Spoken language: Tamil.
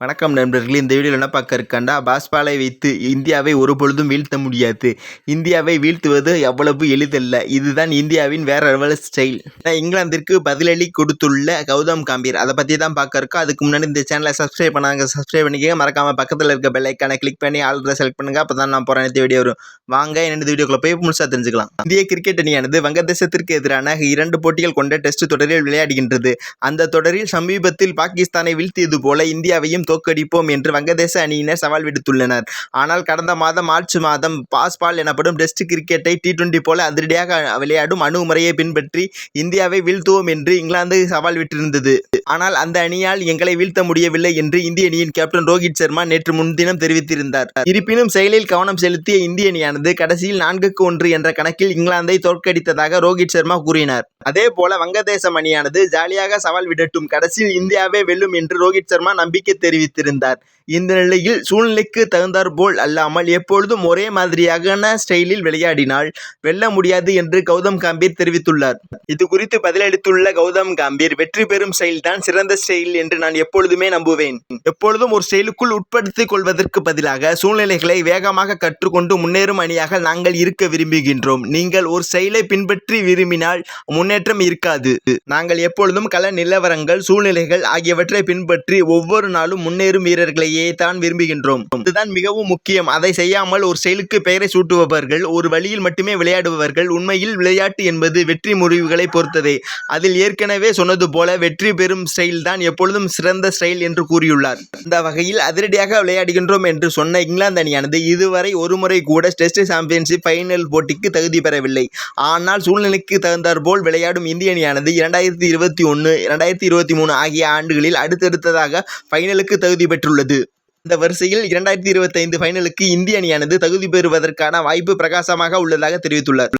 வணக்கம் நண்பர்களே இந்த வீடியோவில் என்ன பார்க்க இருக்காண்டா? பாஸ்பாலை வைத்து இந்தியாவை ஒரு பொழுதும் வீழ்த்த முடியாது. இந்தியாவை வீழ்த்துவது எவ்வளவு எளிதல்ல. இதுதான் இந்தியாவின் வேற லெவல் ஸ்டைல் இங்கிலாந்திற்கு பதிலளி கொடுத்துள்ள கௌதம் காம்பீர். அதை பற்றி தான் பார்க்க இருக்கோம். அதுக்கு முன்னாடி இந்த சேனலை சப்ஸ்கிரைப் பண்ணாங்க சப்ஸ்கிரைப் பண்ணிக்கங்க. மறக்காமல் பக்கத்தில் இருக்க பெல்லைக்கான கிளிக் பண்ணி ஆல்ரெடி செலக்ட் பண்ணுங்கள் அப்போ தான் நான் போகிற வீடியோ வரும். வாங்க என்னென்ன வீடியோக்குள்ள போய் முழுசாக தெரிஞ்சுக்கலாம். இந்திய கிரிக்கெட் அணியானது வங்கதேசத்திற்கு எதிரான இரண்டு போட்டிகள் கொண்ட டெஸ்ட் தொடரில் விளையாடுகின்றது. அந்த தொடரில் சமீபத்தில் பாகிஸ்தானை வீழ்த்தியது போல இந்தியாவையும் தோற்கடிப்போம் என்று வங்கதேச அணியினர் சவால் விடுத்துள்ளனர். ஆனால் கடந்த மாதம் மார்ச் மாதம் பாஸ்பால் எனப்படும் டெஸ்ட் கிரிக்கெட்டை டி டுவெண்டி போல அதிரடியாக விளையாடும் அணுகுமுறையை பின்பற்றி இந்தியாவை வீழ்த்துவோம் என்று இங்கிலாந்து சவால் விட்டிருந்தது. ஆனால் அந்த அணியால் எங்களை வீழ்த்த முடியவில்லை என்று இந்திய அணியின் கேப்டன் ரோஹித் சர்மா நேற்று முன்தினம் தெரிவித்திருந்தார். இருப்பினும் செயலில் கவனம் செலுத்திய இந்திய அணியானது கடைசியில் நான்குக்கு ஒன்று என்ற கணக்கில் இங்கிலாந்தை தோற்கடித்ததாக ரோஹித் சர்மா கூறினார். அதே போல வங்கதேசம் அணியானது ஜாலியாக சவால் விடட்டும். கடைசியில் இந்தியாவே வெல்லும் என்று ரோஹித் சர்மா நம்பிக்கை தெரிவித்தார். அறிவித்திருந்தார் இந்த நிலையில் சூழ்நிலைக்கு தகுந்தாற்போல் அல்லாமல் எப்பொழுதும் ஒரே மாதிரியான ஸ்டைலில் விளையாடினால் வெல்ல முடியாது என்று கௌதம் காம்பீர் தெரிவித்துள்ளார். இது குறித்து பதிலளித்துள்ள கௌதம் காம்பீர் வெற்றி பெறும் ஸ்டைல் தான் சிறந்த ஸ்டைல் என்று நான் எப்பொழுதுமே நம்புவேன். எப்பொழுதும் ஒரு ஸ்டைலுக்குள் உட்படுத்திக் கொள்வதற்கு பதிலாக சூழ்நிலைகளை வேகமாக கற்றுக்கொண்டு முன்னேறும் அணியாக நாங்கள் இருக்க விரும்புகின்றோம். நீங்கள் ஒரு ஸ்டைலை பின்பற்றி விரும்பினால் முன்னேற்றம் இருக்காது. நாங்கள் எப்பொழுதும் கள நிலவரங்கள் சூழ்நிலைகள் ஆகியவற்றை பின்பற்றி ஒவ்வொரு நாளும் முன்னேறும் வீரர்களையே தான் விரும்புகின்றோம். இதுதான் மிகவும் முக்கியம். அதை செய்யாமல் ஒரு செயலுக்கு பெயரை சூட்டுபவர்கள் ஒரு வழியில் மட்டுமே விளையாடுபவர்கள் உண்மையில் விளையாட்டு என்பது வெற்றி முறிவுகளை பொறுத்ததே. அதில் ஏற்கனவே சொன்னது போல வெற்றி பெறும் ஸ்டைல் தான் எப்பொழுதும் சிறந்த ஸ்டைல் என்று கூறியுள்ளார். இந்த வகையில் அதிரடியாக விளையாடுகின்றோம் என்று சொன்ன இங்கிலாந்து அணியானது இதுவரை ஒருமுறை கூட டெஸ்ட் சாம்பியன்ஷிப் ஃபைனல் போட்டிக்கு தகுதி பெறவில்லை. ஆனால் சூழ்நிலைக்கு தகுந்தாற்போல் விளையாடும் இந்திய அணியானது இரண்டாயிரத்தி இருபத்தி ஒன்று இரண்டாயிரத்தி இருபத்தி மூணு ஆகிய ஆண்டுகளில் அடுத்தடுத்ததாக ஃபைனலுக்கு ஃபைனலுக்கு தகுதி பெற்றுள்ளது. இந்த வரிசையில் இரண்டாயிரத்தி இருபத்தைந்து ஃபைனலுக்கு இந்திய அணியானது தகுதி பெறுவதற்கான வாய்ப்பு பிரகாசமாக உள்ளதாக தெரிவித்துள்ளார்